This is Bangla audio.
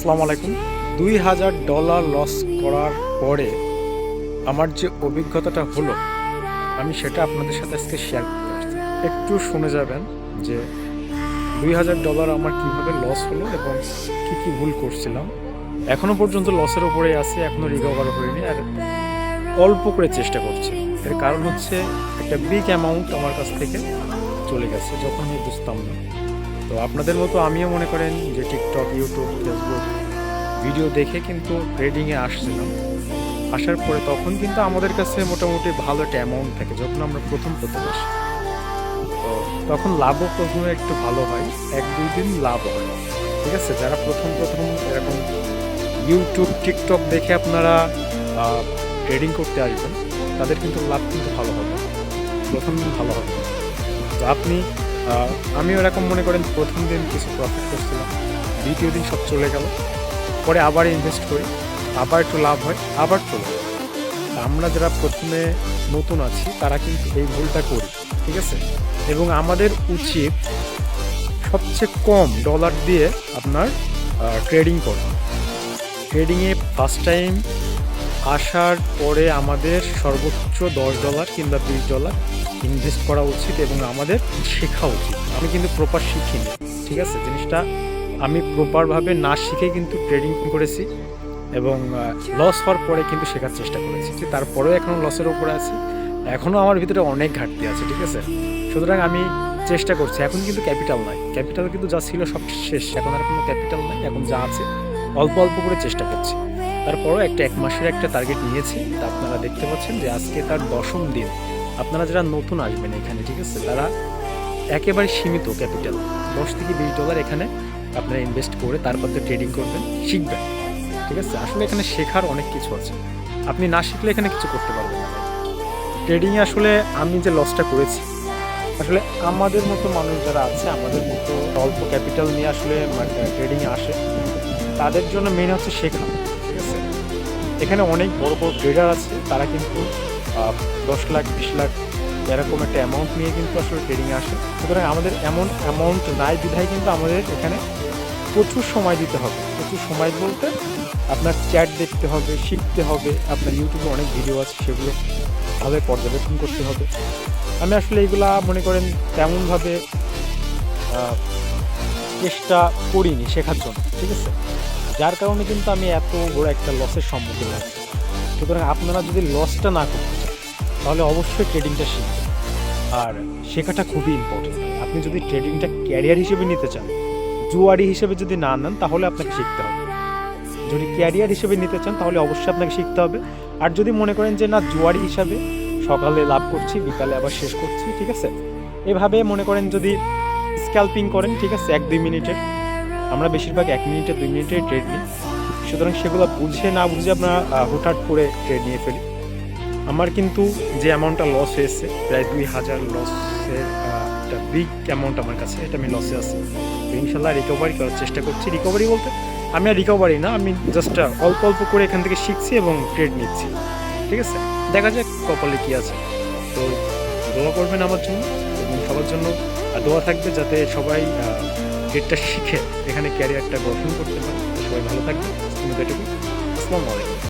আসসালামু আলাইকুম। দুই হাজার ডলার লস করার পরে আমার যে অভিজ্ঞতাটা হলো, আমি সেটা আপনাদের সাথে আজকে শেয়ার করতে আসছি। একটু শুনে যাবেন যে দুই হাজার ডলার আমার কীভাবে লস হলো এবং কি কি ভুল করছিলাম। এখনও পর্যন্ত লসের উপরে আছে এখনও রিকভার হয়নি আর অল্প করে চেষ্টা করছি। এর কারণ হচ্ছে একটা বিগ অ্যামাউন্ট আমার কাছ থেকে চলে গেছে, যখন আমি বুঝতাম না তো আপনাদের মতো আমিও মনে করেন যে টিকটক ইউটিউব ফেসবুক ভিডিও দেখে কিন্তু ট্রেডিংয়ে আসছিলাম। আসার পরে তখন কিন্তু আমাদের কাছে মোটামুটি ভালো একটা অ্যামাউন্ট থাকে, যখন আমরা প্রথম প্রথম আসি। তো তখন লাভও প্রথমে একটু ভালো হয়, এক দুই দিন লাভ হয়। ঠিক আছে? যারা প্রথম প্রথম এরকম ইউটিউব টিকটক দেখে আপনারা ট্রেডিং করতে আসবেন, তাদের কিন্তু লাভ কিন্তু ভালো হবে। প্রথম দিন ভালো হবে। তো আপনি আহ, ওরকম মনে করেন প্রথম দিন কিছু প্রফিট করছিলাম দ্বিতীয় দিন সব চলে গেল। পরে আবার ইনভেস্ট করি আবার একটু লাভ হয় আবার চলে আমরা যারা প্রথমে নতুন আছি তারা কিন্তু এই ভুলটা করি ঠিক আছে? এবং আমাদের উচিত সবচেয়ে কম ডলার দিয়ে আপনার ট্রেডিং করা। ট্রেডিংয়ে ফার্স্ট টাইম আসার পরে আমাদের সর্বোচ্চ দশ ডলার কিংবা বিশ ডলার ইনভেস্ট করা উচিত এবং আমাদের শেখা উচিত। আমি কিন্তু প্রপার শিখিনি, ঠিক আছে? জিনিসটা আমি প্রপারভাবে না শিখে কিন্তু ট্রেডিং করেছি এবং লস হওয়ার পরে কিন্তু শেখার চেষ্টা করেছি। তারপরেও এখনও লসের উপরে আছি। এখনও আমার ভিতরে অনেক ঘাটতি আছে, ঠিক আছে? সুতরাং আমি চেষ্টা করছি। এখন কিন্তু ক্যাপিটাল নাই। ক্যাপিটাল কিন্তু যা ছিল সব শেষ। এখন আর কোনো ক্যাপিটাল নাই। এখন যা আছে, অল্প অল্প করে চেষ্টা করছি। তারপরও একটা এক মাসের একটা টার্গেট নিয়েছি। তা আপনারা দেখতে পাচ্ছেন যে আজকে তার দশম দিন। আপনারা যারা নতুন আসবেন এখানে, ঠিক আছে? তারা একেবারে সীমিত ক্যাপিটাল দশ থেকে বিশ ডলার এখানে আপনারা ইনভেস্ট করে তারপর তো ট্রেডিং করবেন, শিখবেন। ঠিক আছে? আসলে এখানে শেখার অনেক কিছু আছে। আপনি না শিখলে এখানে কিছু করতে পারবেন না। ট্রেডিংয়ে আসলে আমি যে লসটা করেছি, আসলে আমাদের মতো মানুষ যারা আছে, আমাদের মতো অল্প ক্যাপিটাল নিয়ে আসলে ট্রেডিংয়ে আসে, তাদের জন্য মেন হচ্ছে শেখা। এখানে অনেক বড় বড় ট্রেডার আছে, তারা কিন্তু দশ লাখ, বিশ লাখ এরকম একটা অ্যামাউন্ট নিয়ে কিন্তু আসলে ট্রেডিংয়ে আসে। সুতরাং আমাদের এমন অ্যামাউন্ট নাই বিধায় কিন্তু আমাদের এখানে প্রচুর সময় দিতে হবে। প্রচুর সময় বলতে আপনার চ্যাট দেখতে হবে, শিখতে হবে, আপনার ইউটিউবে অনেক ভিডিও আছে, সেগুলো ভাবে পর্যবেক্ষণ করতে হবে। আমি আসলে এইগুলা মনে করেন তেমনভাবে চেষ্টা করিনি শেখার জন্য, ঠিক আছে? যার কারণে কিন্তু আমি এত বড় একটা লসের সম্মুখীন হয়েছি। সুতরাং আপনারা যদি লসটা না করতে চান, তাহলে অবশ্যই ট্রেডিংটা শিখবেন। আর শেখাটা খুবই ইম্পর্টেন্ট আপনি যদি ট্রেডিংটা ক্যারিয়ার হিসেবে নিতে চান জুয়ারি হিসেবে যদি না নেন, তাহলে আপনাকে শিখতে হবে। যদি ক্যারিয়ার হিসেবে নিতে চান, তাহলে অবশ্যই আপনাকে শিখতে হবে। আর যদি মনে করেন যে না জুয়ারি হিসাবে সকালে লাভ করছি, বিকালে আবার শেষ করছি, ঠিক আছে? এভাবে মনে করেন যদি স্ক্যাল্পিং করেন, ঠিক আছে, এক দুই মিনিটের। আমরা বেশিরভাগ এক মিনিটে, দুই মিনিটে ট্রেড নিই। সুতরাং সেগুলো বুঝে না বুঝে আমরা হুটহাট করে ট্রেড নিয়ে ফেলি। আমার কিন্তু যে অ্যামাউন্টটা লস হয়েছে, প্রায় দুই হাজার লসের একটা বিগ অ্যামাউন্ট আমার কাছে, এটা আমি লসে আছি। ইনশাল্লাহ রিকভারি করার চেষ্টা করছি। রিকভারি বলতে আমি আর রিকভারি না, আমি জাস্ট অল্প অল্প করে এখান থেকে শিখছি এবং ট্রেড নিচ্ছি। ঠিক আছে? দেখা যাক কপালে কী আছে। তো দোয়া করবেন আমার জন্য, এবং সবার জন্য দোয়া থাকবে যাতে সবাই ট্রেডটা শিখে এখানে ক্যারিয়ারটা গঠন করতে পারে সবাই ভালো থাকবে তুমি এটুকু আসসালামু আলাইকুম।